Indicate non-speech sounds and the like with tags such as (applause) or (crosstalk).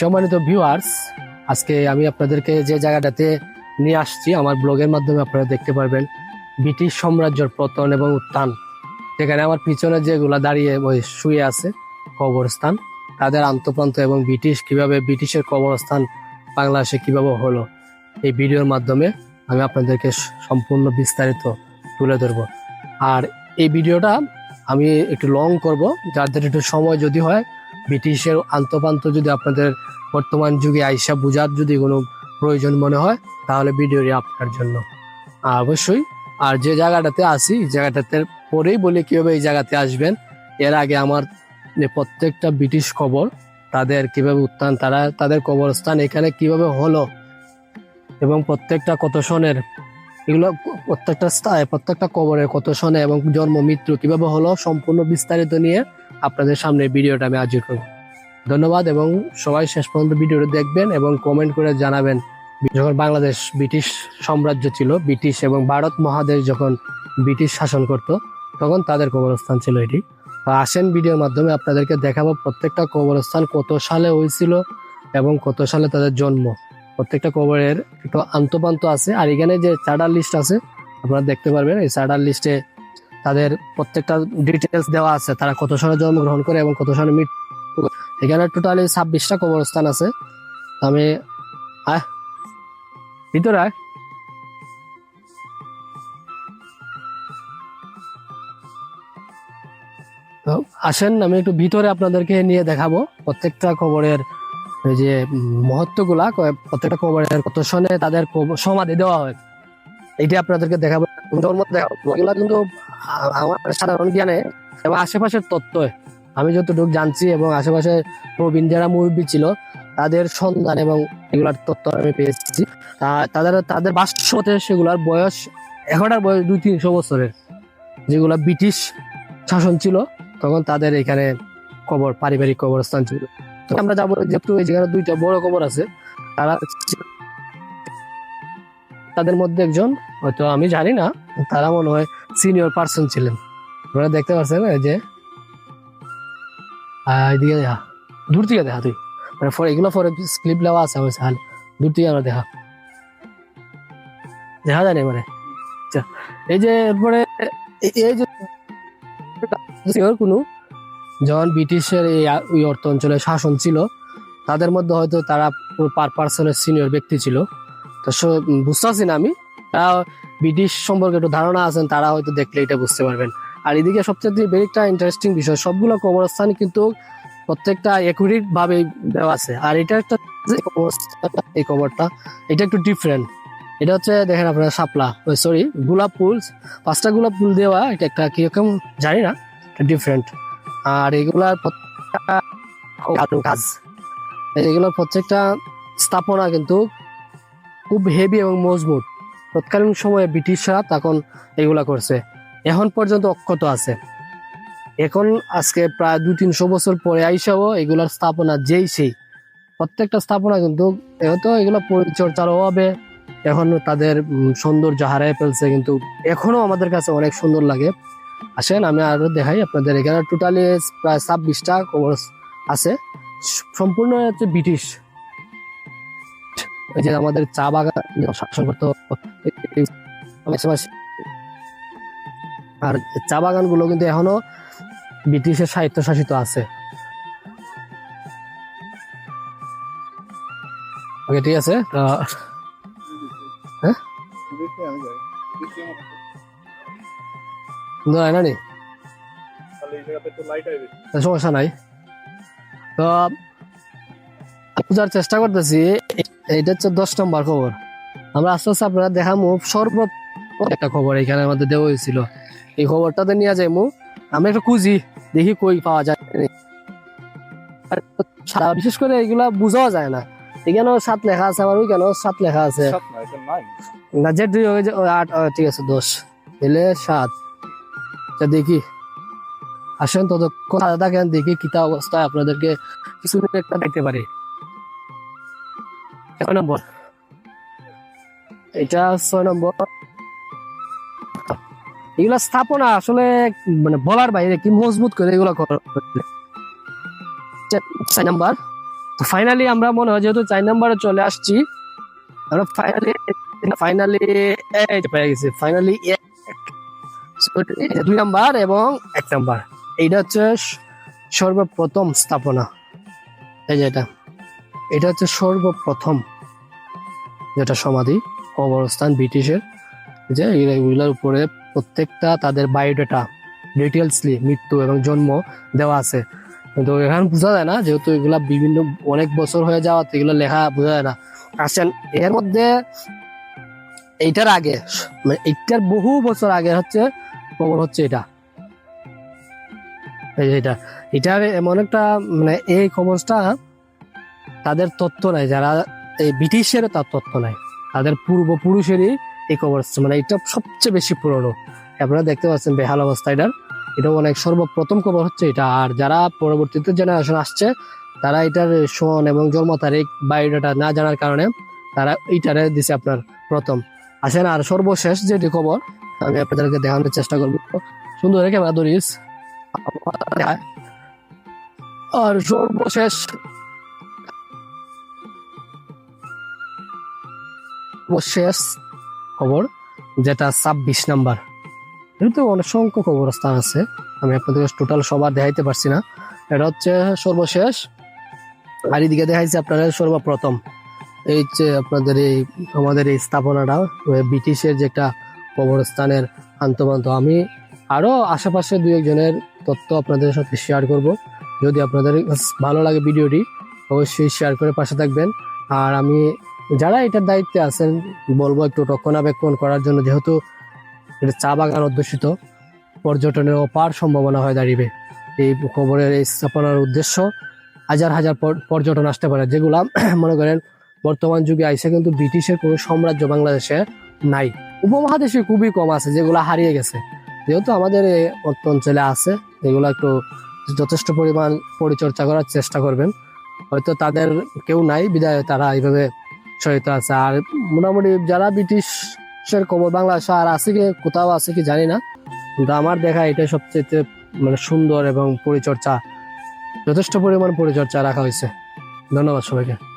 সম্মানিত ভিউয়ার্স আজকে আমি আপনাদেরকে যে জায়গাটাতে নিয়ে আসছি, আমার ব্লগের মাধ্যমে আপনারা দেখতে পারবেন ব্রিটিশ সাম্রাজ্যের পতন এবং উত্থান। সেখানে আমার পিছনে যেগুলা দাঁড়িয়ে ওই শুয়ে আছে কবরস্থান, তাদের আন্তপ্রান্ত এবং ব্রিটিশ কীভাবে ব্রিটিশের কবরস্থান বাংলাদেশে কীভাবে হলো, এই ভিডিওর মাধ্যমে আমি আপনাদেরকে সম্পূর্ণ বিস্তারিত তুলে ধরবো। আর এই ভিডিওটা আমি একটু লং করব, যাদের একটু সময় যদি হয় ব্রিটিশের আন্তপান্ত যদি আপনাদের বর্তমান যুগে আইসা বুঝার যদি কোনো প্রয়োজন মনে হয়, তাহলে ভিডিওটি আপনার জন্য। অবশ্যই, আর যে জায়গাটাতে আসি জায়গাটাতে পরেই বলি কীভাবে এই জায়গাতে আসবেন। এর আগে আমার প্রত্যেকটা ব্রিটিশ খবর, তাদের কীভাবে উত্থান, তারা তাদের কবরস্থান এখানে কীভাবে হলো এবং প্রত্যেকটা কত সনের, এগুলো প্রত্যেকটা প্রত্যেকটা কবরের কত সনে এবং জন্ম, মৃত্যু কীভাবে হলো, সম্পূর্ণ বিস্তারিত নিয়ে আপনাদের সামনে ভিডিওটা আমি হাজির করব। ধন্যবাদ এবং সবাই শেষ পর্যন্ত ভিডিওটা দেখবেন এবং কমেন্ট করে জানাবেন। যখন বাংলাদেশ ব্রিটিশ সাম্রাজ্য ছিল, ব্রিটিশ এবং ভারত মহাদেশ যখন ব্রিটিশ শাসন করত, তখন তাদের কবরস্থান ছিল এটি। তো আসেন ভিডিওর মাধ্যমে আপনাদেরকে দেখাবো প্রত্যেকটা কবরস্থান কত সালে হয়েছিল এবং কত সালে তাদের জন্ম। প্রত্যেকটা কবরের একটু আন্তপান্ত আছে, আর এখানে যে চার্টার লিস্ট আছে, আপনারা দেখতে পারবেন, এই চার্টার লিস্টে তাদের প্রত্যেকটা ডিটেলস দেওয়া আছে। তারা কত সালে জন্মগ্রহণ করে এবং কত সালে মৃত্যু এখানে টোটালি ছাব্বিশটা কবরস্থান আছে। আমি ভিতরে আয়। আসেন, আমি একটু ভিতরে আপনাদেরকে নিয়ে দেখাবো প্রত্যেকটা খবরের এই যে মহত্বগুলা প্রত্যেকটা খবরের কত সনে তাদের সমাধি দেওয়া হয়। এইটা আপনাদেরকে দেখাবো। ওর মধ্যে এগুলা কিন্তু আমার সাধারণ জ্ঞানে এবং আশেপাশের তত্ত্ব আমি যতটুকু জানছি এবং আশেপাশে প্রবীণ যারা মুরব্বী ছিল, তাদের সন্ধান এবং এগুলার তত্ত্ব আমি পেয়েছি। তাদের তাদের বাস্তবতে সেগুলার বয়স এখনকার বয়স দুই তিনশো বছরের। যেগুলা ব্রিটিশ শাসন ছিল, তখন তাদের এখানে কবর, পারিবারিক কবরস্থান ছিল। তো আমরা যাব যেহেতু এই জায়গায় দুইটা বড় কবর আছে। তারা তাদের মধ্যে একজন, হয়তো আমি জানি না, তারা মনে হয় সিনিয়র পার্সন ছিলেন। আপনারা দেখতে পাচ্ছেন যে এদিকে দেখা, দূর থেকে দেখা তুই। মানে ফর এগুলো ফর ক্লিপ নেওয়া আছে আমার সাল দূর থেকে আমরা দেখা। দেখা যায় না মানে? আচ্ছা এই যে এরপরে এই যে কোনো, যখন ব্রিটিশের এই অর্থ অঞ্চলে শাসন ছিল, তাদের মধ্যে হয়তো তারা পার পার্সনের সিনিয়র ব্যক্তি ছিল। তো বুঝতেছি না আমি। ব্রিটিশ সম্পর্কে একটু ধারণা আছেন, তারা হয়তো দেখলে এটা বুঝতে পারবেন। আর এদিকে সবচেয়ে বেশ একটা ইন্টারেস্টিং বিষয়, সবগুলো কবরস্থান কিন্তু প্রত্যেকটা একুরেট ভাবে দেওয়া আছে। আর এটা একটা এই কবরটা, এটা একটু ডিফারেন্ট এটা হচ্ছে, দেখেন আপনারা, শাপলা সরি গোলাপ ফুল, পাঁচটা গোলাপ ফুল দেওয়া, এটা একটা কীরকম, জানি না ডিফারেন্ট আর এগুলার প্রত্যেকটা এগুলোর প্রত্যেকটা স্থাপনা কিন্তু খুব হেভি এবং মজবুত। তৎকালীন সময়ে ব্রিটিশরা তখন এগুলা করছে। এখন পর্যন্ত অক্ষত আছে। এখন আজকে প্রায় দুই তিনশো বছর পরে আইসাও এগুলার স্থাপনা যেই সেই। প্রত্যেকটা স্থাপনা কিন্তু হয়তো এগুলো পরিচর্যার অভাবে, এখন তাদের সৌন্দর্য হারায় ফেলছে কিন্তু এখনও আমাদের কাছে অনেক সুন্দর লাগে। আসেন, আমি আরও দেখাই আপনাদের। এখানে টোটালি প্রায় ছাব্বিশটা কবর আছে। সম্পূর্ণ হচ্ছে ব্রিটিশ। এই যে আমাদের চা বাগান, শাসন করতো। আর চা বাগানগুলো কিন্তু এখনও ব্রিটিশের সাহিত্য শাসিত আছে ঠিক আছে? নি সমস্যা নাই। তো বুঝার চেষ্টা করতেছি এ- এইটা হচ্ছে দশ নম্বর খবর। আমরা আস্তে আস্তে আপনারা দেখামু সর্ব একটা খবর এখানে আমাদের দেওয়া হয়েছিল। এই খবরটাতে নিয়ে যাইমু। আমরা একটু খুঁজি দেখি কই পাওয়া যায়। বিশেষ করে এগুলা বোঝাও যায় না। এখানেও সাত লেখা আছে আবার ওইখানেও সাত লেখা আছে। না যে দুই আট ঠিক আছে দশ। এলে সাত। তা দেখি। আসেন ততক্ষণ থাকেন দেখি কিতা অবস্থায় আপনাদেরকে কিছু একটা দেখতে পারি। ছয় নম্বর। এটা ছয় নম্বর। এগুলা স্থাপনা আসলে মানে বলার বাইরে কি মজবুত করে এগুলো। ছয় নাম্বার। তো ফাইনালি আমরা মনে হয় যেহেতু চার নম্বরে চলে আসছি আমরা ফাইনালি ফাইনালি পেয়ে গেছি। ফাইনালি দুই নাম্বার এবং এক নাম্বার। এইটা হচ্ছে সর্বপ্রথম স্থাপনা। এই যে এটা। এটা হচ্ছে সর্বপ্রথম যেটা সমাধি, কবরস্থান ব্রিটিশের, যে এগুলোর উপরে প্রত্যেকটা তাদের বায়োডাটা ডিটেলসলি মৃত্যু এবং জন্ম দেওয়া আছে। কিন্তু এখানে বোঝা যায় না, যেহেতু এগুলা বিভিন্ন অনেক বছর হয়ে যাওয়াতে এগুলো লেখা বোঝা যায় না। আসেন, এর মধ্যে এইটার আগে মানে এইটার বহু বছর আগে হচ্ছে কবর হচ্ছে এটা। এই যে এটা এমন একটা মানে এই কবরটা তাদের তত্ত্ব নাই, যারা এই ব্রিটিশের তার তত্ত্ব নাই। তাদের পূর্বপুরুষেরই এই কবরস্থান মানে এটা সবচেয়ে বেশি পুরনো। আপনারা দেখতে পাচ্ছেন বেহাল অবস্থা এটার। এটা অনেক সর্বপ্রথম কবর হচ্ছে এটা। আর যারা পরবর্তীতে জেনারেশন আসছে, তারা এটার সন এবং জন্ম তারিখ, বায়োডাটা না জানার কারণে তারা এইটারে দিছে আপনার প্রথম। আসেন আর সর্বশেষ যেটি খবর আমি আপনাদেরকে দেখানোর চেষ্টা করব। সুন্দর ক্যামেরা ধরিস আর সর্বশেষ সর্বশেষ খবর, যেটা ছাব্বিশ নাম্বার। এটাতে অনেক সংখ্যক কবরস্থান আছে, আমি আপনাদের টোটাল সবার দেখাইতে পারছি না। এটা হচ্ছে সর্বশেষ। আর এদিকে দেখাইছে আপনারা সর্বপ্রথম। এই যে আপনাদের এই, আমাদের এই স্থাপনাটা ব্রিটিশের যে একটা কবরস্থানের আন্তমান্ত আমি আরও আশেপাশে দু একজনের তথ্য আপনাদের সাথে শেয়ার করব। যদি আপনাদের ভালো লাগে ভিডিওটি, অবশ্যই শেয়ার করে পাশে থাকবেন। আর আমি যারা এটার দায়িত্বে আছেন বলব, একটু রক্ষণাবেক্ষণ করার জন্য, যেহেতু এটা চা বাগান অধ্যুষিত, পর্যটনের অপার সম্ভাবনা হয়ে দাঁড়িবে। এই খবরের এই স্থাপনার উদ্দেশ্য, হাজার হাজার পর- পর্যটন আসতে পারে। যেগুলা, (clears throat) মনে করেন, বর্তমান যুগে আইসে কিন্তু ব্রিটিশের কোনো সাম্রাজ্য বাংলাদেশে নাই। উপমহাদেশে খুবই কম আছে, যেগুলো হারিয়ে গেছে। যেহেতু আমাদের এই অঞ্চলে আছে এগুলো একটু যথেষ্ট পরিমাণ পরিচর্যা করার চেষ্টা করবেন। হয়তো তাদের কেউ নাই বিদায় তারা এইভাবে সহিত আছে। আর মোটামুটি যারা ব্রিটিশের কবর বাংলা আর আছে কি, কোথাও আছে কি জানি না। কিন্তু আমার দেখা এটা সবচেয়ে মানে সুন্দর এবং পরিচর্যা যথেষ্ট পরিমাণ পরিচর্যা রাখা হয়েছে। ধন্যবাদ সবাইকে।